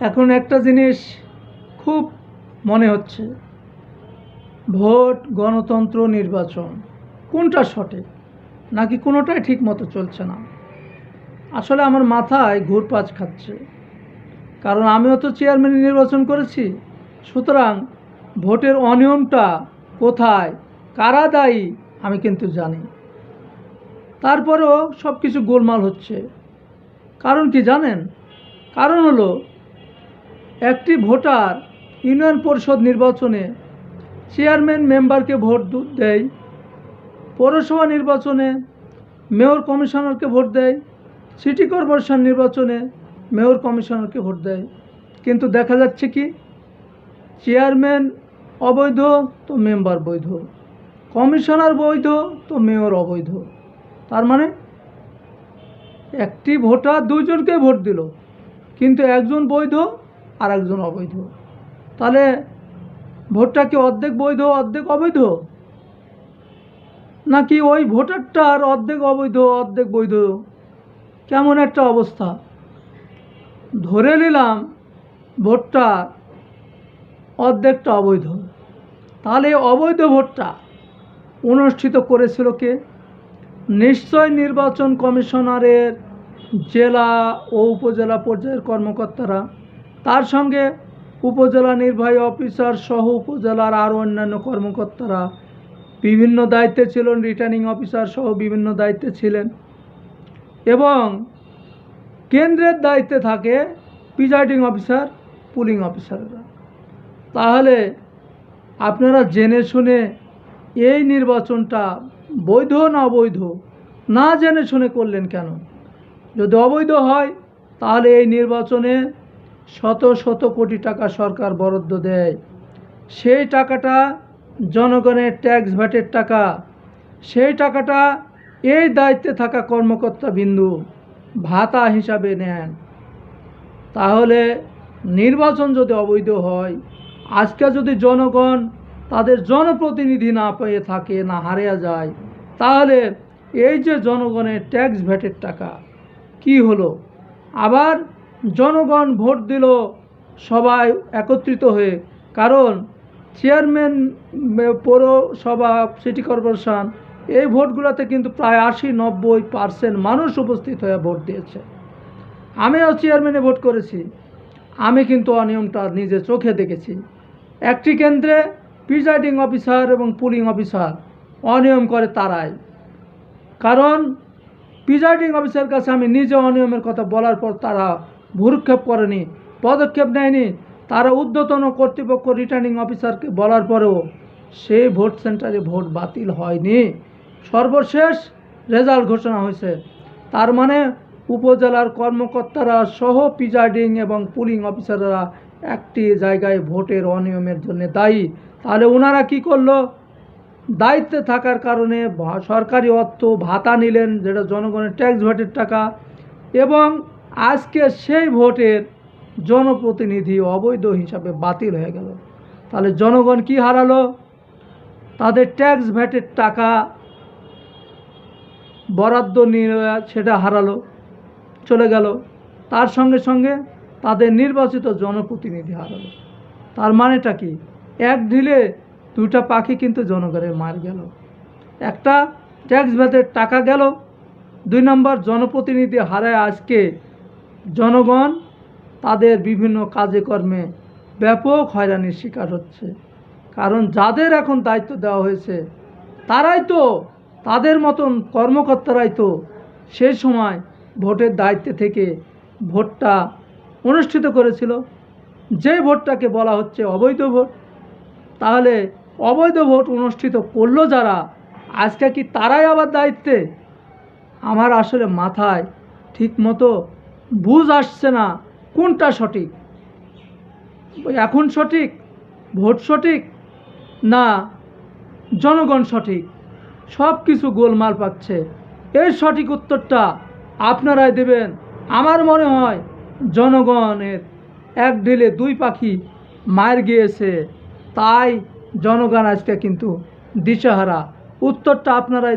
এখন একটা জিনিস খুব মনে হচ্ছে। ভোট, গণতন্ত্র, নির্বাচন, কোনটা সঠিক? নাকি কোনোটাই ঠিক মতো চলছে না? আসলে আমার মাথায় ঘুরপাচ খাচ্ছে। কারণ আমিও তো চেয়ারম্যান নির্বাচন করেছি। সুতরাং ভোটের অনিয়মটা কোথায়, কারা দায়ী, আমি কিন্তু জানি। তারপরেও সব কিছু গোলমাল হচ্ছে। কারণ কি জানেন? কারণ হলো একটি ভোটার ইউনিয়ন পরিষদ নির্বাচনে চেয়ারম্যান মেম্বারকে ভোট দেয়, পৌরসভা নির্বাচনে মেয়র কমিশনারকে ভোট দেয়, সিটি কর্পোরেশন নির্বাচনে মেয়র কমিশনারকে ভোট দেয়। কিন্তু দেখা যাচ্ছে কি, চেয়ারম্যান অবৈধ তো মেম্বার বৈধ, কমিশনার বৈধ তো মেয়র অবৈধ। তার মানে একটি ভোটার দুইজনকে ভোট দিল, কিন্তু একজন বৈধ আর একজন অবৈধ। তাহলে ভোটটা কি অর্ধেক বৈধ, অর্ধেক অবৈধ? নাকি ওই ভোটারটার অর্ধেক অবৈধ, অর্ধেক বৈধ? কেমন একটা অবস্থা। ধরে নিলাম ভোটটা অর্ধেকটা অবৈধ। তাহলে অবৈধ ভোটটা অনুষ্ঠিত করেছিল কে? নিশ্চয় নির্বাচন কমিশনারের জেলা ও উপজেলা পর্যায়ের কর্মকর্তারা। তার সঙ্গে উপজেলা নির্বাহী অফিসার সহ উপজেলার আরও অন্যান্য কর্মকর্তারা বিভিন্ন দায়িত্বে ছিলেন রিটার্নিং অফিসার সহ বিভিন্ন দায়িত্বে ছিলেন। এবং কেন্দ্রের দায়িত্বে থাকে প্রিজাইডিং অফিসার পুলিং অফিসাররা তাহলে আপনারা জেনে শুনে এই নির্বাচনটা বৈধ না অবৈধ, না জেনে শুনে করলেন কেন? যদি অবৈধ হয়, তাহলে এই নির্বাচনে শত শত কোটি টাকা সরকার বরাদ্দ দেয়। সেই টাকাটা জনগণের ট্যাক্স ভ্যাটের টাকা। সেই টাকাটা এই দায়িত্বে থাকা কর্মকর্তা বিন্দু ভাতা হিসাবে নেন। তাহলে নির্বাচন যদি অবৈধ হয়, আজকে যদি জনগণ তাদের জনপ্রতিনিধি না পেয়ে থাকে, না হারিয়ে যায়, তাহলে এই যে জনগণের ট্যাক্স ভ্যাটের টাকা, কি হলো? আবার জনগণ ভোট দিল সবাই একত্রিত হয়ে। কারণ চেয়ারম্যান পৌরসভা, সিটি কর্পোরেশন এই ভোটগুলোতে কিন্তু প্রায় আশি, নব্বই পার্সেন্ট মানুষ উপস্থিত হয়ে ভোট দিয়েছে। আমিও চেয়ারম্যানে ভোট করেছি। আমি কিন্তু অনিয়মটা নিজে চোখে দেখেছি। একটি কেন্দ্রে প্রিজাইডিং অফিসার এবং পুলিং অফিসার অনিয়ম করে তারাই। কারণ প্রিজাইডিং অফিসার কাছে আমি নিজে অনিয়মের কথা বলার পর তারা ভুরুক্ষেপ করেনি, পদক্ষেপ নেয়নি। তারা ঊর্ধ্বতন কর্তৃপক্ষ রিটার্নিং অফিসারকে বলার পরেও সেই ভোট সেন্টারে ভোট বাতিল হয়নি। সর্বশেষ রেজাল্ট ঘোষণা হয়েছে। তার মানে উপজেলার কর্মকর্তারা সহ প্রিজাইডিং এবং পুলিং অফিসাররা একটি জায়গায় ভোটের অনিয়মের জন্য দায়ী। তাহলে ওনারা কি করল? দায়িত্বে থাকার কারণে সরকারি অর্থ ভাতা নিলেন, যেটা জনগণের ট্যাক্স ভোটের টাকা, এবং আজকে সেই ভোটের জনপ্রতিনিধি অবৈধ হিসাবে বাতিল হয়ে গেল। তাহলে জনগণ কি হারালো? তাদের ট্যাক্স ভ্যাটের টাকা বরাদ্দ নিয়ে সেটা হারালো, চলে গেল। তার সঙ্গে সঙ্গে তাদের নির্বাচিত জনপ্রতিনিধি হারালো। তার মানেটা কি? এক ঢিলে দুটা পাখি কিন্তু জনগণের মার গেল। একটা ট্যাক্স ভ্যাটের টাকা গেল, দুই নম্বর জনপ্রতিনিধি হারায় আজকে জনগণ তাদের বিভিন্ন কাজে কর্মে ব্যাপক হয়রানির শিকার হচ্ছে। কারণ যাদের এখন দায়িত্ব দেওয়া হয়েছে, তারাই তো তাদের মতন কর্মকর্তারাই তো সেই সময় ভোটের দায়িত্বে থেকে ভোটটা অনুষ্ঠিত করেছিল। যে ভোটটাকে বলা হচ্ছে অবৈধ ভোট, তাহলে অবৈধ ভোট অনুষ্ঠিত করল যারা, আজকে কি তারাই আবার দায়িত্বে? আমার আসলে মাথায় ঠিক মতো বুঝ আসছে না, কোনটা সঠিক? এখন সঠিক, ভোট সঠিক, না জনগণ সঠিক? সব কিছু গোলমাল পাচ্ছে। এর সঠিক উত্তরটা আপনারাই দেবেন। আমার মনে হয় জনগণের এক ঢিলে দুই পাখি মার গিয়েছে। তাই জনগণ আজকে কিন্তু দিশাহারা। উত্তরটা আপনারাই